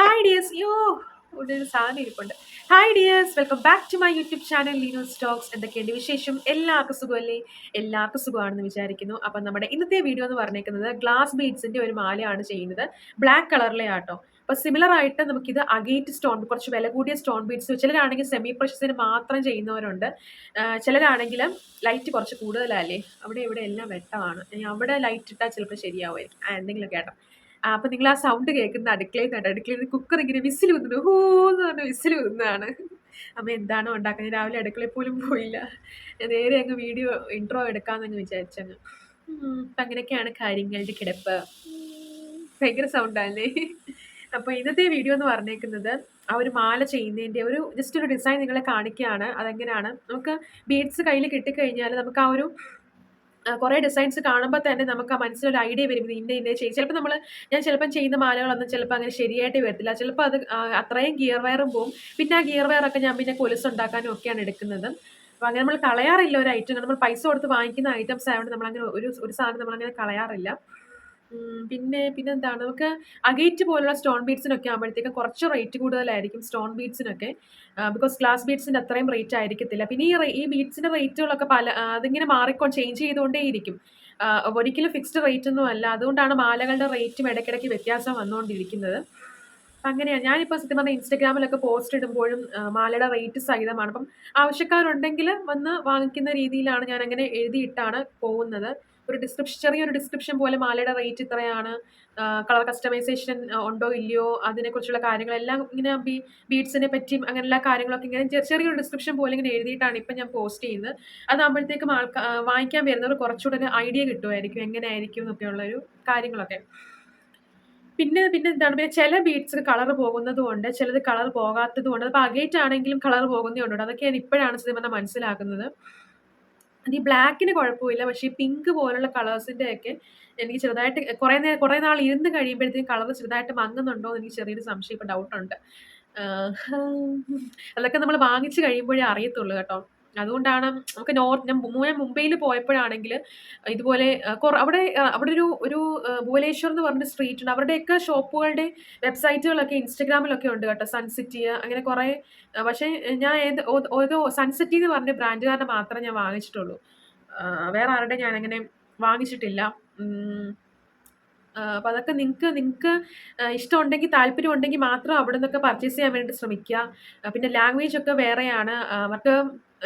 Hi dears യോ ഇവിടെ ഒരു സാധനം ഇരിപ്പുണ്ട്. Hi dears welcome back to my YouTube channel Leeno stocks എന്തൊക്കെയുണ്ട് വിശേഷം? എല്ലാവർക്കും സുഖമല്ലേ? എല്ലാവർക്കും സുഖമാണെന്ന് വിചാരിക്കുന്നു. അപ്പം നമ്മുടെ ഇന്നത്തെ വീഡിയോ എന്ന് പറഞ്ഞേക്കുന്നത് ഗ്ലാസ് ബീഡ്സിന്റെ ഒരു മാലയാണ് ചെയ്യുന്നത്. ബ്ലാക്ക് കളറിലെ ആട്ടോ അപ്പോൾ സിമിലർ ആയിട്ട് നമുക്കിത് അഗേറ്റ് സ്റ്റോൺ കുറച്ച് വില കൂടിയ സ്റ്റോൺ ബീഡ്സ് ചിലരാണെങ്കിൽ സെമി പ്രഷസിന് മാത്രം ചെയ്യുന്നവരുണ്ട്. ചിലരാണെങ്കിൽ ലൈറ്റ് കുറച്ച് കൂടുതലല്ലേ? അവിടെ ഇവിടെ എല്ലാം വെട്ടമാണ് അവിടെ ലൈറ്റ് ഇട്ടാൽ ചിലപ്പോൾ ശരിയാവുമായിരിക്കും. എന്തെങ്കിലും എന്തെങ്കിലും കേട്ടോ ആ, അപ്പൊ നിങ്ങൾ ആ സൗണ്ട് കേൾക്കുന്ന അടുക്കളയിൽ നിന്നാണ് അടുക്കളയിൽ നിന്ന് കുക്കർ ഇങ്ങനെ വിസിൽ കുത്തുന്നു ഹൂ എന്ന് പറഞ്ഞ വിസിൽ കുത്തുന്നതാണ് അമ്മ എന്താണോ ഉണ്ടാക്കുന്നത് രാവിലെ അടുക്കളയിൽ പോലും പോയില്ല. നേരെ അങ്ങ് വീഡിയോ ഇൻട്രോ എടുക്കാമെന്ന് വിചാരിച്ചങ്ങ്. അപ്പൊ അങ്ങനെയൊക്കെയാണ് കാര്യങ്ങളുടെ കിടപ്പ്. ഭയങ്കര സൗണ്ടല്ലേ അപ്പോൾ ഇന്നത്തെ വീഡിയോ എന്ന് പറഞ്ഞേക്കുന്നത് ആ ഒരു മാല ചെയ്യുന്നതിന്റെ ഒരു ജസ്റ്റ് ഒരു ഡിസൈൻ നിങ്ങളെ കാണിക്കുകയാണ്. അതെങ്ങനെയാണ്? നമുക്ക് ബീഡ്സ് കയ്യിൽ കിട്ടിക്കഴിഞ്ഞാൽ നമുക്ക് ആ ഒരു കുറേ ഡിസൈൻസ് കാണുമ്പോൾ തന്നെ നമുക്ക് ആ മനസ്സിലൊരു ഐഡിയ വരും. ഇന്ന ഇന്ന ചെയ്യും. ചിലപ്പോൾ നമ്മൾ ഞാൻ ചിലപ്പം ചെയ്യുന്ന മാലകളൊന്നും ചിലപ്പോൾ അങ്ങനെ ശരിയായിട്ട് വരത്തില്ല. ചിലപ്പോൾ അത് അത്രയും ഗിയർ വയറും പോവും. പിന്നെ ആ ഗിയർ വയറൊക്കെ ഞാൻ പിന്നെ കൊലസ് ഉണ്ടാക്കാനും ഒക്കെയാണ് എടുക്കുന്നത്. അപ്പോൾ അങ്ങനെ നമ്മൾ കളയാറില്ല ഒരു ഐറ്റം നമ്മൾ പൈസ കൊടുത്ത് വാങ്ങിക്കുന്ന ഐറ്റംസ് ആയതുകൊണ്ട് നമ്മളങ്ങനെ ഒരു ഒരു സാധനം നമ്മളങ്ങനെ കളയാറില്ല. പിന്നെ പിന്നെന്താണ്? നമുക്ക് അഗേറ്റ് പോലുള്ള സ്റ്റോൺ ബീഡ്സിനൊക്കെ ആകുമ്പോഴത്തേക്ക് കുറച്ച് റേറ്റ് കൂടുതലായിരിക്കും സ്റ്റോൺ ബീഡ്സിനൊക്കെ ബിക്കോസ് ഗ്ലാസ് ബീഡ്സിന്റെ അത്രയും റേറ്റ് ആയിരിക്കത്തില്ല. പിന്നെ ഈ ഈ ബീഡ്സിന്റെ റേറ്റുകളൊക്കെ പല അതിങ്ങനെ മാറിക്കൊണ്ട് ചേഞ്ച് ചെയ്തുകൊണ്ടേയിരിക്കും. ഒരിക്കലും ഫിക്സ്ഡ് റേറ്റ് ഒന്നും അല്ല. അതുകൊണ്ടാണ് മാലകളുടെ റേറ്റും ഇടയ്ക്കിടയ്ക്ക് വ്യത്യാസം വന്നുകൊണ്ടിരിക്കുന്നത്. അങ്ങനെയാണ് ഞാനിപ്പോൾ സത്യം പറഞ്ഞാൽ ഇൻസ്റ്റഗ്രാമിലൊക്കെ പോസ്റ്റ് ഇടുമ്പോഴും മാലയുടെ റേറ്റ് സഹിതമാണ്. അപ്പം ആവശ്യക്കാരുണ്ടെങ്കിൽ വന്ന് വാങ്ങിക്കുന്ന രീതിയിലാണ് ഞാൻ അങ്ങനെ എഴുതിയിട്ടാണ് പോകുന്നത്. ഒരു ഡിസ്ക്രിപ്ഷൻ ചെറിയൊരു ഡിസ്ക്രിപ്ഷൻ പോലെ മാലയുടെ റേറ്റ് ഇത്രയാണ്. കളർ കസ്റ്റമൈസേഷൻ ഉണ്ടോ ഇല്ലയോ അതിനെക്കുറിച്ചുള്ള കാര്യങ്ങളെല്ലാം ഇങ്ങനെ ബീഡ്സിനെ പറ്റിയും അങ്ങനെ എല്ലാ കാര്യങ്ങളൊക്കെ ഇങ്ങനെ ചെറിയൊരു ഡിസ്ക്രിപ്ഷൻ പോലെ ഇങ്ങനെ എഴുതിയിട്ടാണ് ഇപ്പം ഞാൻ പോസ്റ്റ് ചെയ്യുന്നത്. അതാകുമ്പോഴത്തേക്കും ആൾക്കാർ വാങ്ങിക്കാൻ വരുന്നവർ കുറച്ചുകൂടെ ഒരു ഐഡിയ കിട്ടുമായിരിക്കും എങ്ങനെയായിരിക്കും എന്നൊക്കെയുള്ളൊരു കാര്യങ്ങളൊക്കെ. പിന്നെ പിന്നെ എന്താണ്? പിന്നെ ചില ബീഡ്സ് കളർ പോകുന്നത് കൊണ്ട് ചിലത് കളർ പോകാത്തത് കൊണ്ട് അപ്പോൾ ആണെങ്കിലും കളർ പോകുന്നതുകൊണ്ട് അതൊക്കെ ഞാൻ ഇപ്പോഴാണ് പറഞ്ഞാൽ മനസ്സിലാക്കുന്നത്. അത് ഈ ബ്ലാക്കിന് കുഴപ്പമില്ല. പക്ഷേ ഈ പിങ്ക് പോലുള്ള കളേഴ്സിന്റെ ഒക്കെ എനിക്ക് ചെറുതായിട്ട് കുറേ നേരം കുറേ നാൾ ഇരുന്ന് കഴിയുമ്പോഴത്തേക്കും കളർ ചെറുതായിട്ട് മങ്ങുന്നുണ്ടോ എന്ന് എനിക്ക് ചെറിയൊരു സംശയം ഇപ്പൊ ഡൗട്ടുണ്ട് അതൊക്കെ നമ്മൾ വാങ്ങിച്ച് കഴിയുമ്പോഴേ അറിയത്തുള്ളൂ കേട്ടോ. അതുകൊണ്ടാണ് നമുക്ക് നോർത്ത് ഞാൻ മുംബൈയിൽ പോയപ്പോഴാണെങ്കിൽ ഇതുപോലെ അവിടെ അവിടെ ഒരു ഒരു ഭുവനേശ്വർ എന്ന് പറഞ്ഞ സ്ട്രീറ്റ് ഉണ്ട്. അവരുടെയൊക്കെ ഷോപ്പുകളുടെ വെബ്സൈറ്റുകളൊക്കെ ഇൻസ്റ്റഗ്രാമിലൊക്കെ ഉണ്ട് കേട്ടോ. സൺസിറ്റി അങ്ങനെ കുറേ പക്ഷേ ഞാൻ ഏത് ഓരോ സൺസിറ്റി എന്ന് പറഞ്ഞ ബ്രാൻഡുകാരുടെ മാത്രമേ ഞാൻ വാങ്ങിച്ചിട്ടുള്ളൂ. വേറെ ആരുടെ ഞാൻ അങ്ങനെ വാങ്ങിച്ചിട്ടില്ല. ഉം. അപ്പോൾ അതൊക്കെ നിങ്ങൾക്ക് നിങ്ങൾക്ക് ഇഷ്ടമുണ്ടെങ്കിൽ താല്പര്യം ഉണ്ടെങ്കിൽ മാത്രം അവിടെ നിന്നൊക്കെ പർച്ചേസ് ചെയ്യാൻ വേണ്ടി ശ്രമിക്കുക. പിന്നെ ലാംഗ്വേജ് ഒക്കെ വേറെയാണ്. അവർക്ക്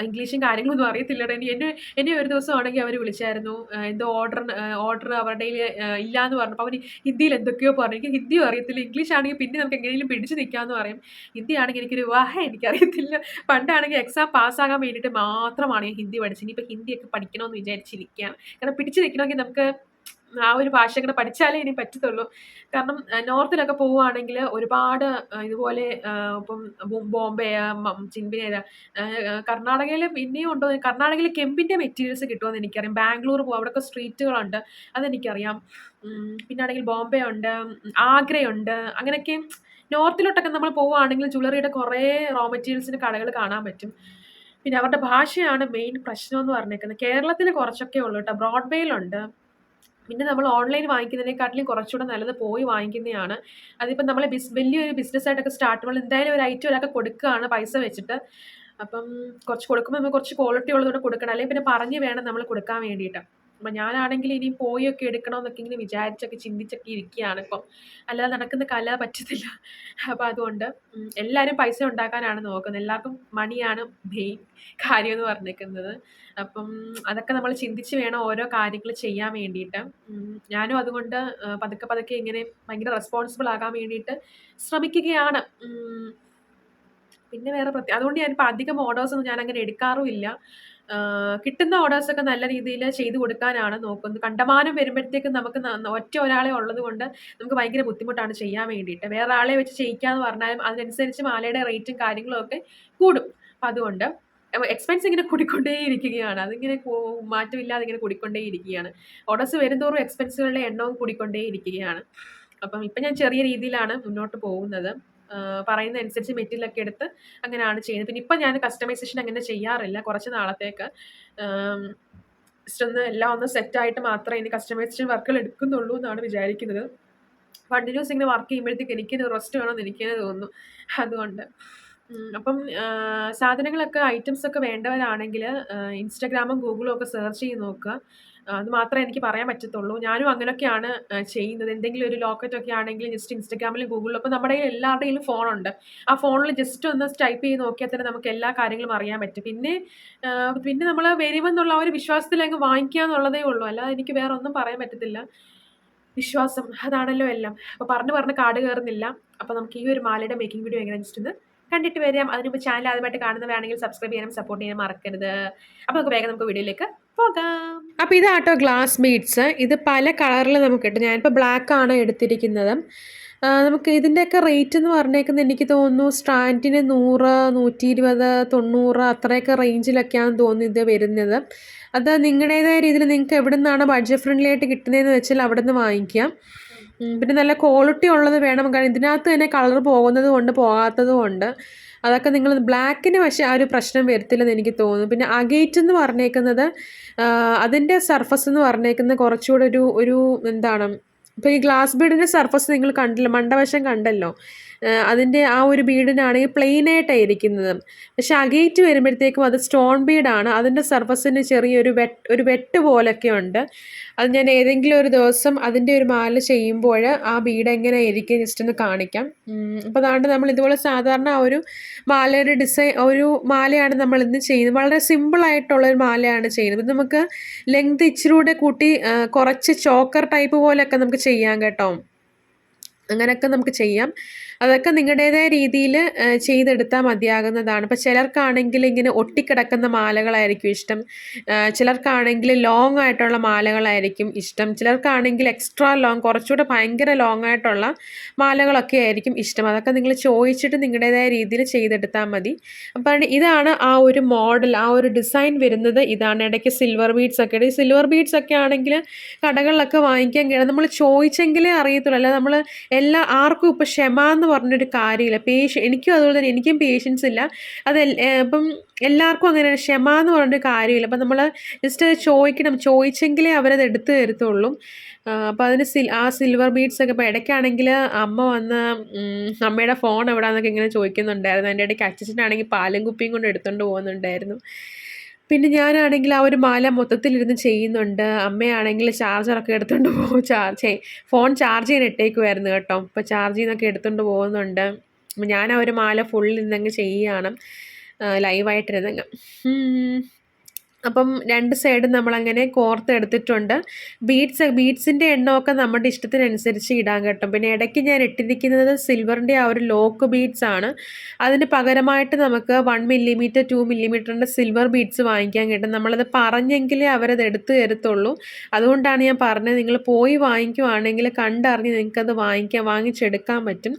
ഇംഗ്ലീഷും കാര്യങ്ങളൊന്നും അറിയത്തില്ല എന്നെ എന്നെ എന്നെ ഒരു ദിവസം ആണെങ്കിൽ അവർ വിളിച്ചായിരുന്നു എന്തോ ഓർഡർ ഓർഡർ അവരുടെ ഇല്ല എന്ന് പറഞ്ഞപ്പോൾ അവർ ഹിന്ദിയിൽ എന്തൊക്കെയോ പറഞ്ഞു. എനിക്ക് ഹിന്ദിയും അറിയത്തില്ല ഇംഗ്ലീഷ് ആണെങ്കിൽ പിന്നെ നമുക്ക് എങ്ങനെയും പിടിച്ച് നിൽക്കാമെന്ന് പറയും. ഹിന്ദി ആണെങ്കിൽ എനിക്കൊരു വാഹ എനിക്കറിയത്തില്ല. പണ്ടാണെങ്കിൽ എക്സാം പാസ്സാകാൻ വേണ്ടിയിട്ട് മാത്രമാണ് ഹിന്ദി പഠിച്ചത്. ഇനിയിപ്പോൾ ഹിന്ദിയൊക്കെ പഠിക്കണമെന്ന് വിചാരിച്ചിരിക്കുകയാണ്. കാരണം പിടിച്ച് നിൽക്കണമെങ്കിൽ നമുക്ക് ആ ഒരു ഭാഷ കൂടെ പഠിച്ചാലേ ഇനി പറ്റത്തുള്ളൂ. കാരണം നോർത്തിലൊക്കെ പോവുകയാണെങ്കിൽ ഒരുപാട് ഇതുപോലെ ഇപ്പം ബോംബെ ചിൻപിനേര കർണാടകയിൽ പിന്നെയും ഉണ്ടോ? കർണാടകയിൽ കെമ്പിന്റെ മെറ്റീരിയൽസ് കിട്ടുമെന്ന് എനിക്കറിയാം. ബാംഗ്ലൂർ പോകും അവിടെയൊക്കെ സ്ട്രീറ്റുകളുണ്ട്. അതെനിക്കറിയാം. പിന്നാണെങ്കിൽ ബോംബെ ഉണ്ട് ആഗ്രയുണ്ട് അങ്ങനെയൊക്കെ നോർത്തിലോട്ടൊക്കെ നമ്മൾ പോവുകയാണെങ്കിൽ ജ്വല്ലറിയുടെ കുറേ റോ മെറ്റീരിയൽസിന്റെ കടകൾ കാണാൻ പറ്റും. പിന്നെ അവരുടെ ഭാഷയാണ് മെയിൻ പ്രശ്നം എന്ന് പറഞ്ഞേക്കുന്നത്. കേരളത്തിൽ കുറച്ചൊക്കെ ഉള്ളൂ കേട്ടോ. ബ്രോഡ്വേയിലുണ്ട്. പിന്നെ നമ്മൾ ഓൺലൈൻ വാങ്ങിക്കുന്നതിനെക്കാട്ടിലും കുറച്ചുകൂടെ നല്ലത് പോയി വാങ്ങിക്കുന്നതാണ്. അതിപ്പോൾ നമ്മൾ ബിസ് വലിയൊരു ബിസിനസ് ആയിട്ടൊക്കെ സ്റ്റാർട്ട് ചെയ്യുമ്പോൾ എന്തായാലും ഒരു ഐറ്റം ഒരാൾക്ക് കൊടുക്കുകയാണ് പൈസ വെച്ചിട്ട്. അപ്പം കുറച്ച് കൊടുക്കുമ്പോൾ നമ്മൾ കുറച്ച് ക്വാളിറ്റി ഉള്ളതുകൊണ്ട് കൊടുക്കണം. അല്ലെങ്കിൽ പിന്നെ പറഞ്ഞ് വേണം നമ്മൾ കൊടുക്കാൻ വേണ്ടിയിട്ട്. അപ്പം ഞാനാണെങ്കിൽ ഇനി പോയൊക്കെ എടുക്കണമെന്നൊക്കെ ഇങ്ങനെ വിചാരിച്ചൊക്കെ ചിന്തിച്ചൊക്കെ ഇരിക്കുകയാണ് ഇപ്പം. അല്ലാതെ നടക്കുന്ന കല പറ്റത്തില്ല. അപ്പോൾ അതുകൊണ്ട് എല്ലാവരും പൈസ ഉണ്ടാക്കാനാണ് നോക്കുന്നത്. എല്ലാവർക്കും മണിയാണ് മെയിൻ കാര്യം എന്ന് പറഞ്ഞേക്കുന്നത് അപ്പം അതൊക്കെ നമ്മൾ ചിന്തിച്ച് വേണം ഓരോ കാര്യങ്ങൾ ചെയ്യാൻ വേണ്ടിയിട്ട്. ഞാനും അതുകൊണ്ട് പതുക്കെ പതുക്കെ ഇങ്ങനെ ഭയങ്കര റെസ്പോൺസിബിൾ ആകാൻ വേണ്ടിയിട്ട് ശ്രമിക്കുകയാണ്. പിന്നെ വേറെ പ്രത്യേക അതുകൊണ്ട് ഞാനിപ്പോൾ അധികം ഓർഡേഴ്സ് ഒന്നും ഞാൻ അങ്ങനെ എടുക്കാറുമില്ല കിട്ടുന്ന ഓർഡേഴ്സ് ഒക്കെ നല്ല രീതിയിൽ ചെയ്തു കൊടുക്കാനാണ് നോക്കുന്നത്. കണ്ടമാനം വരുമ്പോഴത്തേക്കും നമുക്ക് ഒറ്റ ഒരാളെ ഉള്ളത് കൊണ്ട് നമുക്ക് ഭയങ്കര ബുദ്ധിമുട്ടാണ് ചെയ്യാൻ വേണ്ടിയിട്ട്. വേറെ ആളെ വെച്ച് ചെയ്യിക്കാന്ന് പറഞ്ഞാലും അതിനനുസരിച്ച് മാലയുടെ റേറ്റും കാര്യങ്ങളും ഒക്കെ കൂടും. അപ്പം അതുകൊണ്ട് എക്സ്പെൻസ് ഇങ്ങനെ കൂടിക്കൊണ്ടേ ഇരിക്കുകയാണ് അതിങ്ങനെ മാറ്റമില്ലാതെ ഇങ്ങനെ കൂടിക്കൊണ്ടേ ഇരിക്കുകയാണ് ഓർഡേഴ്സ് വരുന്തോറും എക്സ്പെൻസുകളുടെ എണ്ണവും കൂടിക്കൊണ്ടേ ഇരിക്കുകയാണ് അപ്പം ഇപ്പം ഞാൻ ചെറിയ രീതിയിലാണ് മുന്നോട്ട് പോകുന്നത്. പറയുന്ന അനുസരിച്ച് മെറ്റീരിയലൊക്കെ എടുത്ത് അങ്ങനെയാണ് ചെയ്യുന്നത്. പിന്നെ ഇപ്പം ഞാൻ കസ്റ്റമൈസേഷൻ അങ്ങനെ ചെയ്യാറില്ല. കുറച്ച് നാളത്തേക്ക്. ജസ്റ്റ് ഒന്ന് എല്ലാം ഒന്ന് സെറ്റായിട്ട് മാത്രമേ ഇനി കസ്റ്റമൈസേഷൻ വർക്കുകൾ എടുക്കുന്നുള്ളൂ എന്നാണ് വിചാരിക്കുന്നത്. കണ്ടിന്യൂസ് ഇങ്ങനെ വർക്ക് ചെയ്യുമ്പോഴത്തേക്ക് എനിക്കിന് റെസ്റ്റ് വേണമെന്ന് എനിക്ക് തോന്നുന്നു. അതുകൊണ്ട്. അപ്പം സാധനങ്ങളൊക്കെ ഐറ്റംസ് ഒക്കെ വേണ്ടവരാണെങ്കിൽ ഇൻസ്റ്റാഗ്രാമും ഗൂഗിളും ഒക്കെ സെർച്ച് ചെയ്ത് നോക്കുക. അത് മാത്രമേ എനിക്ക് പറയാൻ പറ്റത്തുള്ളൂ. ഞാനും അങ്ങനെയൊക്കെയാണ് ചെയ്യുന്നത്. എന്തെങ്കിലും ഒരു ലോക്കറ്റ് ഒക്കെ ആണെങ്കിൽ ജസ്റ്റ് ഇൻസ്റ്റാഗ്രാമിലും ഗൂഗിളിലും അപ്പോൾ നമ്മുടെ കയ്യിൽ എല്ലാവരുടെയും ഫോണുണ്ട്. ആ ഫോണിൽ ജസ്റ്റ് ഒന്ന് ടൈപ്പ് ചെയ്ത് നോക്കിയാൽ തന്നെ നമുക്ക് എല്ലാ കാര്യങ്ങളും അറിയാൻ പറ്റും. പിന്നെ പിന്നെ നമ്മൾ വരുമെന്നുള്ള ഒരു വിശ്വാസത്തിൽ അങ്ങ് വാങ്ങിക്കുക എന്നുള്ളതേ ഉള്ളൂ. അല്ലാതെ എനിക്ക് വേറെ ഒന്നും പറയാൻ പറ്റത്തില്ല. വിശ്വാസം അതാണല്ലോ എല്ലാം. അപ്പോൾ പറഞ്ഞു പറഞ്ഞ് കാട് കയറുന്നില്ല. അപ്പോൾ നമുക്ക് ഈ ഒരു മാലയുടെ മേക്കിംഗ് വീഡിയോ എങ്ങനെ ജസ്റ്റ് ഒന്ന് കണ്ടിട്ട് വരാം. അതിനുമ്പോൾ ചാനൽ ആദ്യമായിട്ട് കാണുന്നവരാണെങ്കിൽ സബ്സ്ക്രൈബ് ചെയ്യാനും സപ്പോർട്ട് ചെയ്യാനും മറക്കരുത്. അപ്പോൾ നമുക്ക് വേഗം നമുക്ക് വീഡിയോയിലേക്ക് പോകാം. അപ്പോൾ ഇതാട്ടോ ഗ്ലാസ് ബീഡ്സ് ഇത് പല കളറിൽ നമുക്ക് കിട്ടും. ഞാനിപ്പോൾ ബ്ലാക്ക് ആണ് എടുത്തിരിക്കുന്നത്. നമുക്ക് ഇതിന്റെയൊക്കെ റേറ്റ് എന്ന് പറഞ്ഞേക്കുന്നത് എനിക്ക് തോന്നുന്നു സ്റ്റാൻഡിന് നൂറ് നൂറ്റി ഇരുപത് തൊണ്ണൂറ് അത്രയൊക്കെ റേഞ്ചിലൊക്കെയാണ് തോന്നുന്നു ഇത് വരുന്നത്. അത് നിങ്ങളുടേതായ രീതിയിൽ നിങ്ങൾക്ക് എവിടെ നിന്നാണ് ബഡ്ജറ്റ് ഫ്രണ്ട്ലി ആയിട്ട് കിട്ടുന്നതെന്ന് വെച്ചാൽ അവിടെ നിന്ന് വാങ്ങിക്കാം പിന്നെ നല്ല ക്വാളിറ്റി ഉള്ളത് വേണം. കാരണം ഇതിനകത്ത് തന്നെ കളർ പോകുന്നത് കൊണ്ട് പോകാത്തത് കൊണ്ട്. അതൊക്കെ നിങ്ങൾ ബ്ലാക്കിന് പക്ഷേ ആ ഒരു പ്രശ്നം വരത്തില്ലെന്ന് എനിക്ക് തോന്നുന്നു. പിന്നെ അഗേറ്റ് എന്ന് പറഞ്ഞേക്കുന്നത് അതിന്റെ സർഫസ് എന്ന് പറഞ്ഞേക്കുന്നത് കുറച്ചുകൂടെ ഒരു ഒരു എന്താണ് ഇപ്പോൾ ഈ ഗ്ലാസ് ബീഡിന്റെ സർഫസ് നിങ്ങൾ കണ്ടല്ലോ മണ്ടവശം കണ്ടല്ലോ. അതിന്റെ ആ ഒരു ബീഡിനാണെങ്കിൽ പ്ലെയിൻ ആയിട്ടായിരിക്കുന്നത്. പക്ഷേ അകേറ്റ് വരുമ്പോഴത്തേക്കും അത് സ്റ്റോൺ ബീഡാണ് അതിന്റെ സർഫസിന് ചെറിയൊരു വെട്ട് ഒരു വെട്ട് പോലൊക്കെ ഉണ്ട്. അത് ഞാൻ ഏതെങ്കിലും ഒരു ദിവസം അതിന്റെ ഒരു മാല ചെയ്യുമ്പോൾ ആ ബീഡ് എങ്ങനെ ഇരിക്കുക ജസ്റ്റ് ഒന്ന് കാണിക്കാം. അപ്പോൾ അതാണ്ട് നമ്മൾ ഇതുപോലെ സാധാരണ ഒരു മാലയുടെ ഡിസൈൻ ഒരു മാലയാണ് നമ്മൾ ഇന്ന് ചെയ്യുന്നത്. വളരെ സിമ്പിളായിട്ടുള്ള ഒരു മാലയാണ് ചെയ്യുന്നത്. നമുക്ക് ലെങ്ത് ഇച്ചിരി കൂടെ കൂട്ടി കുറച്ച് ചോക്കർ ടൈപ്പ് പോലെയൊക്കെ നമുക്ക് ചെയ്യാം കേട്ടോ. അങ്ങനെയൊക്കെ നമുക്ക് ചെയ്യാം. അതൊക്കെ നിങ്ങളുടേതായ രീതിയിൽ ചെയ്തെടുത്താൽ മതിയാകുന്നതാണ്. ഇപ്പോൾ ചിലർക്കാണെങ്കിൽ ഇങ്ങനെ ഒട്ടിക്കിടക്കുന്ന മാലകളായിരിക്കും ഇഷ്ടം. ചിലർക്കാണെങ്കിൽ ലോങ് ആയിട്ടുള്ള മാലകളായിരിക്കും ഇഷ്ടം. ചിലർക്കാണെങ്കിൽ എക്സ്ട്രാ ലോങ് കുറച്ചുകൂടെ ഭയങ്കര ലോങ് ആയിട്ടുള്ള മാലകളൊക്കെ ആയിരിക്കും ഇഷ്ടം. അതൊക്കെ നിങ്ങൾ ചോദിച്ചിട്ട് നിങ്ങളുടേതായ രീതിയിൽ ചെയ്തെടുത്താൽ മതി. അപ്പം ഇതാണ് ആ ഒരു മോഡൽ ആ ഒരു ഡിസൈൻ വരുന്നത്. ഇതാണ് ഇടയ്ക്ക് സിൽവർ ബീഡ്സ് ഒക്കെ. ഈ സിൽവർ ബീഡ്സ് ഒക്കെ ആണെങ്കിൽ കടകളിലൊക്കെ വാങ്ങിക്കാൻ കഴിയും. നമ്മൾ ചോദിച്ചെങ്കിലേ അറിയത്തുള്ളൂ. അല്ല നമ്മൾ എല്ലാ ആർക്കും ഇപ്പോൾ ക്ഷമ എന്ന് പറഞ്ഞൊരു കാര്യമില്ല. പേഷ്യ എനിക്കും അതുപോലെ തന്നെ എനിക്കും പേഷ്യൻസ് ഇല്ല. അത് ഇപ്പം എല്ലാവർക്കും അങ്ങനെ ക്ഷമ എന്ന് പറഞ്ഞൊരു കാര്യമില്ല. അപ്പം നമ്മൾ ജസ്റ്റ് അത് ചോദിക്കണം. ചോദിച്ചെങ്കിലേ അവരത് എടുത്തു തരത്തുള്ളൂ. അപ്പോൾ അതിന് സിൽ ആ സിൽവർ ബീഡ്സ് ഒക്കെ ഇപ്പോൾ ഇടയ്ക്കാണെങ്കിൽ അമ്മ വന്ന് അമ്മയുടെ ഫോൺ എവിടെയാണെന്നൊക്കെ ഇങ്ങനെ ചോദിക്കുന്നുണ്ടായിരുന്നു. അതിന്റെ ഇടയ്ക്ക് അച്ഛനാണെങ്കിൽ പാലും കുപ്പിയും കൊണ്ട് എടുത്തുകൊണ്ട് പോകുന്നുണ്ടായിരുന്നു പിന്നെ ഞാനാണെങ്കിൽ ആ ഒരു മാല മൊത്തത്തിലിരുന്ന് ചെയ്യുന്നുണ്ട്. അമ്മയാണെങ്കിൽ ചാർജറൊക്കെ എടുത്തുകൊണ്ട് പോകും ചാർജ് ഫോൺ ചാർജ് ചെയ്യാൻ ഇട്ടേക്കുമായിരുന്നു കേട്ടോ. ഇപ്പോൾ ചാർജ് ചെയ്യുന്നൊക്കെ എടുത്തുകൊണ്ട് പോകുന്നുണ്ട്. ഞാൻ ആ ഒരു മാല ഫുള്ളിൽ നിന്നങ്ങ് ചെയ്യുകയാണ് ലൈവായിട്ടിരുന്നങ്ങ് അപ്പം രണ്ട് സൈഡും നമ്മളങ്ങനെ കോർത്തെടുത്തിട്ടുണ്ട് ബീഡ്സ് ബീഡ്സിന്റെ എണ്ണമൊക്കെ നമ്മുടെ ഇഷ്ടത്തിനനുസരിച്ച് ഇടാൻ കേട്ടോ. പിന്നെ ഇടയ്ക്ക് ഞാൻ ഇട്ടിരിക്കുന്നത് സിൽവറിന്റെ ആ ഒരു ലോക്ക് ബീഡ്സ് ആണ്. അതിന് പകരമായിട്ട് നമുക്ക് വൺ മില്ലിമീറ്റർ ടു മില്ലിമീറ്ററിന്റെ സിൽവർ ബീഡ്സ് വാങ്ങിക്കാൻ കിട്ടും. നമ്മളത് പറഞ്ഞെങ്കിലേ അവരത് എടുത്തു തരത്തുള്ളൂ. അതുകൊണ്ടാണ് ഞാൻ പറഞ്ഞത് നിങ്ങൾ പോയി വാങ്ങിക്കുവാണെങ്കിൽ കണ്ടറിഞ്ഞ് നിങ്ങൾക്കത് വാങ്ങിക്കാൻ വാങ്ങിച്ചെടുക്കാൻ പറ്റും.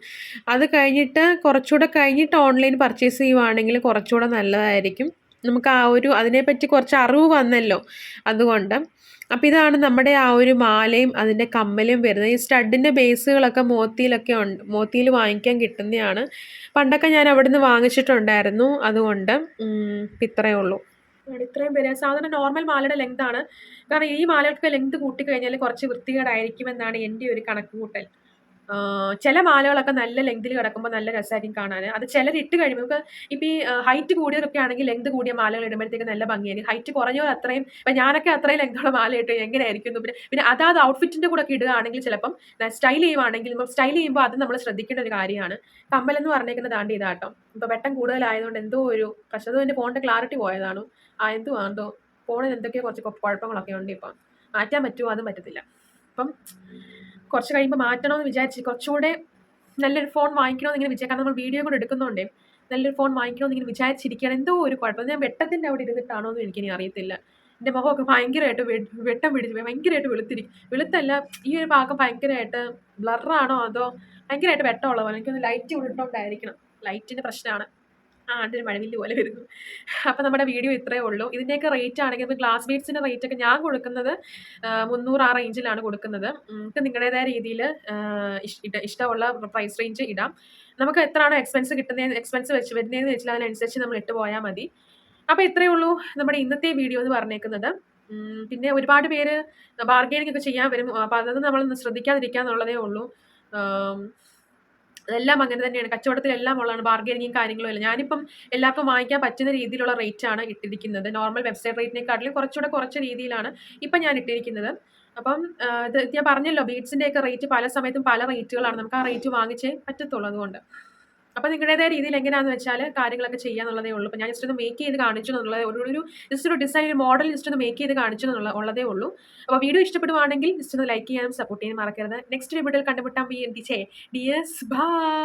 അത് കഴിഞ്ഞിട്ട് കുറച്ചുകൂടെ കഴിഞ്ഞിട്ട് ഓൺലൈൻ പർച്ചേസ് ചെയ്യുവാണെങ്കിൽ കുറച്ചുകൂടെ നല്ലതായിരിക്കും. നമുക്ക് ആ ഒരു അതിനെപ്പറ്റി കുറച്ച് അറിവ് വന്നല്ലോ. അതുകൊണ്ട് അപ്പോൾ ഇതാണ് നമ്മുടെ ആ ഒരു മാലയും അതിന്റെ കമ്മലും വരുന്നത്. ഈ സ്റ്റഡിന്റെ ബേസുകളൊക്കെ മോത്തിയിലൊക്കെ ഉണ്ട് മോത്തിയിൽ വാങ്ങിക്കാൻ കിട്ടുന്നതാണ്. പണ്ടൊക്കെ ഞാൻ അവിടെ നിന്ന് വാങ്ങിച്ചിട്ടുണ്ടായിരുന്നു. അതുകൊണ്ട് ഇത്രയേ ഉള്ളൂ. ഇത്രയും പേര്. സാധാരണ നോർമൽ മാലയുടെ ലെങ്ത് ആണ്. കാരണം ഈ മാലകൾക്ക് ലെങ്ത് കൂട്ടിക്കഴിഞ്ഞാൽ കുറച്ച് വൃത്തികേടായിരിക്കും എന്നാണ് എന്റെ ഒരു കണക്ക് കൂട്ടൽ ചില മാലകളൊക്കെ നല്ല ലെങ്തിൽ കിടക്കുമ്പോൾ നല്ല രസമായിരിക്കും കാണാൻ അത് ചിലർ ഇട്ട് കഴിയുമ്പോൾ നമുക്ക് ഇപ്പം ഈ ഹൈറ്റ് കൂടിയതൊക്കെ ആണെങ്കിൽ ലെങ്ത് കൂടിയ മാലകൾ ഇടുമ്പോഴത്തേക്ക് നല്ല ഭംഗിയായിരിക്കും. ഹൈറ്റ് കുറഞ്ഞവർ അത്രയും ഇപ്പം ഞാനൊക്കെ അത്രയും ലെങ്തുള്ള മാല ഇട്ട് എങ്ങനെയായിരിക്കും പിന്നെ പിന്നെ അതാത് ഔട്ട്ഫിറ്റിന്റെ കൂടെ ഒക്കെ ഇടുകയാണെങ്കിൽ ചിലപ്പം സ്റ്റൈൽ ചെയ്യുവാണെങ്കിൽ സ്റ്റൈൽ ചെയ്യുമ്പോൾ അത് നമ്മൾ ശ്രദ്ധിക്കേണ്ട ഒരു കാര്യമാണ്. കമ്മൽ എന്ന് പറഞ്ഞേക്കുന്നത് താണ്ടി ഇതാട്ടോ ഇപ്പോൾ വെട്ടം കൂടുതലായതുകൊണ്ട് എന്തോ ഒരു പ്രശ്നം എന്റെ ഫോണിന്റെ ക്ലാരിറ്റി പോയതാണ്. ആ എന്തോ എന്തോ ഫോണിന് എന്തൊക്കെയോ കുറച്ച് കുഴപ്പങ്ങളൊക്കെ ഉണ്ട് ഇപ്പം. മാറ്റാൻ പറ്റുമോ അതും പറ്റത്തില്ല. അപ്പം കുറച്ച് കഴിയുമ്പോൾ മാറ്റണമെന്ന് വിചാരിച്ച് കുറച്ചുകൂടെ നല്ലൊരു ഫോൺ വാങ്ങിക്കണമെന്ന് ഇങ്ങനെ വിചാരിക്കാം നമ്മൾ വീഡിയോ കൂടെ എടുക്കുന്നുണ്ടേ നല്ലൊരു ഫോൺ വാങ്ങിക്കണമെന്ന് ഇങ്ങനെ വിചാരിച്ചിരിക്കുകയാണ്. എന്തോ ഒരു കുഴപ്പം. ഞാൻ വെട്ടത്തിന്റെ അവിടെ ഇരുന്നിട്ടാണോ എന്ന് എനിക്കിനി അറിയത്തില്ല. എന്റെ മുഖമൊക്കെ ഭയങ്കരമായിട്ട് വെട്ടം പിടിച്ച് ഭയങ്കരമായിട്ട് വെളുത്തിരിക്കും വെളുത്തല്ല ഈ ഒരു ഭാഗം ഭയങ്കരമായിട്ട് ബ്ലറാണോ അതോ ഭയങ്കരമായിട്ട് വെട്ടമുള്ള പോലെ? എനിക്കൊന്ന് ലൈറ്റ് ഇട്ടുകൊണ്ടായിരിക്കണം ലൈറ്റിന്റെ പ്രശ്നമാണ് ആ അതിന് മഴവില്ല് പോലെ വരുന്നു. അപ്പോൾ നമ്മുടെ വീഡിയോ ഇത്രയേ ഉള്ളൂ. ഇതിന്റെയൊക്കെ റേറ്റ് ആണെങ്കിൽ ഇപ്പോൾ ഗ്ലാസ് ബീഡ്സിന്റെ റേറ്റ് ഒക്കെ ഞാൻ കൊടുക്കുന്നത് മുന്നൂറ് ആ റേഞ്ചിലാണ് കൊടുക്കുന്നത്. നിങ്ങൾക്ക് നിങ്ങളുടേതായ രീതിയിൽ ഇഷ്ടമുള്ള പ്രൈസ് റേഞ്ച് ഇടാം. നമുക്ക് എത്രയാണോ എക്സ്പെൻസ് കിട്ടുന്നത് എക്സ്പെൻസ് വെച്ച് വരുന്നതെന്ന് വെച്ചാൽ അതിനനുസരിച്ച് നമ്മൾ ഇട്ട് പോയാൽ മതി. അപ്പോൾ ഇത്രയേ ഉള്ളൂ നമ്മുടെ ഇന്നത്തെ വീഡിയോ എന്ന് പറഞ്ഞേക്കുന്നത്. പിന്നെ ഒരുപാട് പേര് ബാർഗെയിനിങ് ഒക്കെ ചെയ്യാൻ വരും. അപ്പോൾ അതൊന്നും നമ്മളൊന്ന് ശ്രദ്ധിക്കാതിരിക്കുക എന്നുള്ളതേ ഉള്ളൂ അതെല്ലാം അങ്ങനെ തന്നെയാണ്. കച്ചവടത്തിൽ എല്ലാം ഉള്ളതാണ്. ബാർഗനിങ്ങും കാര്യങ്ങളും എല്ലാം. ഞാനിപ്പം എല്ലാവർക്കും വാങ്ങിക്കാൻ പറ്റുന്ന രീതിയിലുള്ള റേറ്റ് ആണ് ഇട്ടിരിക്കുന്നത്. നോർമൽ വെബ്സൈറ്റ് റേറ്റിനെക്കാട്ടിലും കുറച്ചുകൂടെ കുറച്ച രീതിയിലാണ് ഇപ്പം ഞാൻ ഇട്ടിരിക്കുന്നത്. അപ്പം ഇത് ഞാൻ പറഞ്ഞല്ലോ ബീഡ്സിന്റെയൊക്കെ റേറ്റ് പല സമയത്തും പല റേറ്റുകളാണ് നമുക്ക് ആ റേറ്റ് വാങ്ങിച്ചേ പറ്റത്തുള്ളൂ അതുകൊണ്ട്. അപ്പോൾ നിങ്ങളുടേതായ രീതിയിൽ എങ്ങനെയാണെന്ന് വെച്ചാൽ കാര്യങ്ങളൊക്കെ ചെയ്യാന്നുള്ളതേ ഉള്ളൂ. ഞാൻ ജസ്റ്റ് ഒന്ന് മേക്ക് ചെയ്ത് കാണിച്ചു എന്നുള്ളത് ഒരു ഒരു ജസ്റ്റ് ഒരു ഡിസൈൻ മോഡൽ ജസ്റ്റ് ഒന്ന് മേക്ക് ചെയ്ത് കാണിച്ചു എന്നുള്ള ഉള്ളതേ ഉള്ളൂ. അപ്പോൾ വീഡിയോ ഇഷ്ടപ്പെടുവാണെങ്കിൽ ജസ്റ്റ് ഒന്ന് ലൈക്ക് ചെയ്യാനും സപ്പോർട്ട് ചെയ്യാനും മറക്കരുത്. നെക്സ്റ്റ് വീഡിയോയിൽ കണ്ടുമുട്ടാൻ ബി എൻ ടി ചേ ഡിയസ് ബൈ